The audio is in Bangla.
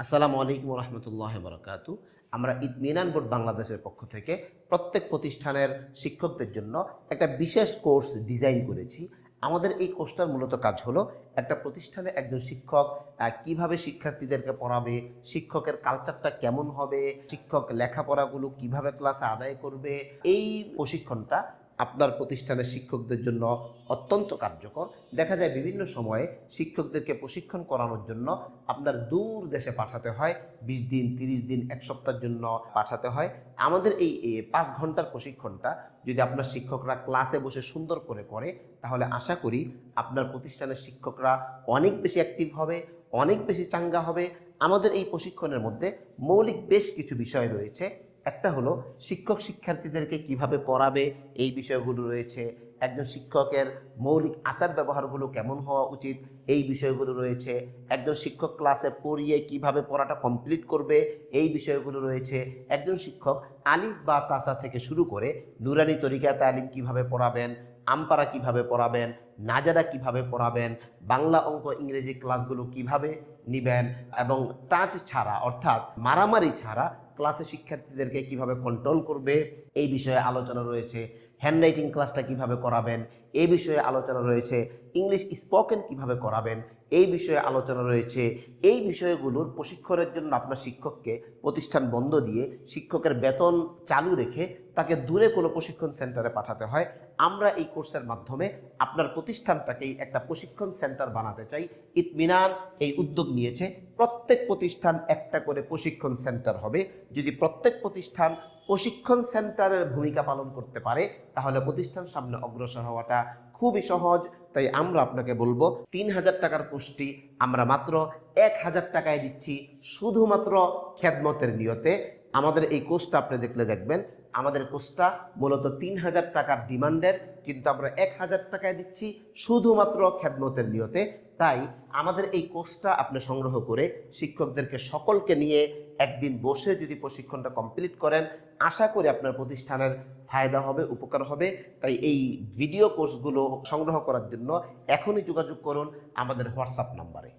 আসসালামু আলাইকুম রহমতুল্লাহ বরকাতু আমরা ইতমিনান বোর্ড বাংলাদেশের পক্ষ থেকে প্রত্যেক প্রতিষ্ঠানের শিক্ষকদের জন্য একটা বিশেষ কোর্স ডিজাইন করেছি। আমাদের এই কোর্সটার মূলত কাজ হলো একটা প্রতিষ্ঠানে একজন শিক্ষক কীভাবে শিক্ষার্থীদেরকে পড়াবে, শিক্ষকের কালচারটা কেমন হবে, শিক্ষক লেখাপড়াগুলো কীভাবে ক্লাসে আদায় করবে, এই প্রশিক্ষণটা আপনার প্রতিষ্ঠানের শিক্ষকদের জন্য অত্যন্ত কার্যকর। দেখা যায় বিভিন্ন সময়ে শিক্ষকদেরকে প্রশিক্ষণ করানোর জন্য আপনার দূর দেশে পাঠাতে হয়, বিশ দিন, তিরিশ দিন, এক সপ্তাহের জন্য পাঠাতে হয়। আমাদের এই পাঁচ ঘণ্টার প্রশিক্ষণটা যদি আপনার শিক্ষকরা ক্লাসে বসে সুন্দর করে করে, তাহলে আশা করি আপনার প্রতিষ্ঠানের শিক্ষকরা অনেক বেশি অ্যাক্টিভ হবে, অনেক বেশি চাঙ্গা হবে। আমাদের এই প্রশিক্ষণের মধ্যে মৌলিক বেশ কিছু বিষয় রয়েছে। একটা হলো শিক্ষক শিক্ষার্থীদেরকে কীভাবে পড়াবে এই বিষয়গুলো রয়েছে। একজন শিক্ষকের মৌলিক আচার ব্যবহারগুলো কেমন হওয়া উচিত এই বিষয়গুলো রয়েছে। একজন শিক্ষক ক্লাসে পড়িয়ে কীভাবে পড়াটা কমপ্লিট করবে এই বিষয়গুলো রয়েছে। একজন শিক্ষক আলিফ বা তাসা থেকে শুরু করে নুরানি তরিকা তালিম কীভাবে পড়াবেন আমপারা কীভাবে পড়াবেন, নাজারা কীভাবে পড়াবেন, বাংলা অঙ্ক ইংরেজি ক্লাসগুলো কীভাবে নিবেন এবং টাচ ছাড়া অর্থাৎ মারামারি ছাড়া ক্লাসে শিক্ষার্থীদেরকে কীভাবে কন্ট্রোল করবে এই বিষয়ে আলোচনা রয়েছে। হ্যান্ডরাইটিং ক্লাসটা কীভাবে করাবেন এই বিষয়ে আলোচনা রয়েছে ইংলিশ স্পোকেন কীভাবে করাবেন এই বিষয়ে আলোচনা রয়েছে, এই বিষয়গুলোর প্রশিক্ষণের জন্য আপনার শিক্ষককে প্রতিষ্ঠান বন্ধ দিয়ে শিক্ষকের বেতন চালু রেখে তাকে দূরে কোনো প্রশিক্ষণ সেন্টারে পাঠাতে হয়। আমরা এই কোর্সের মাধ্যমে আপনার প্রতিষ্ঠানটাকেই একটা প্রশিক্ষণ সেন্টার বানাতে চাই। ইতমিনান এই উদ্যোগ নিয়েছে। প্রত্যেক প্রতিষ্ঠান একটা করে প্রশিক্ষণ সেন্টার হবে। যদি প্রত্যেক প্রতিষ্ঠান প্রশিক্ষণ সেন্টারের ভূমিকা পালন করতে পারে, তাহলে প্রতিষ্ঠান সামনে অগ্রসর হওয়াটা খুবই সহজ। তাই আমরা আপনাকে বলব, তিন হাজার টাকার কোর্সটি আমরা মাত্র এক হাজার টাকায় দিচ্ছি শুধুমাত্র খেদমতের নিয়তে। আমাদের এই কোর্সটা আপনি দেখলে দেখবেন আমাদের কোর্সটা মূলত তিন হাজার টাকার ডিমান্ডের, কিন্তু আমরা এক হাজার টাকায় দিচ্ছি শুধুমাত্র খেদমতের নিয়তে। তাই আমাদের এই কোর্সটা আপনি সংগ্রহ করে শিক্ষকদেরকে সকলকে নিয়ে একদিন বসে যদি প্রশিক্ষণটা কমপ্লিট করেন, আশা করি আপনার প্রতিষ্ঠানের ফায়দা হবে, উপকার হবে। তাই এই ভিডিও কোর্সগুলো সংগ্রহ করার জন্য এখনই যোগাযোগ করুন আমাদের হোয়াটসঅ্যাপ নাম্বারে।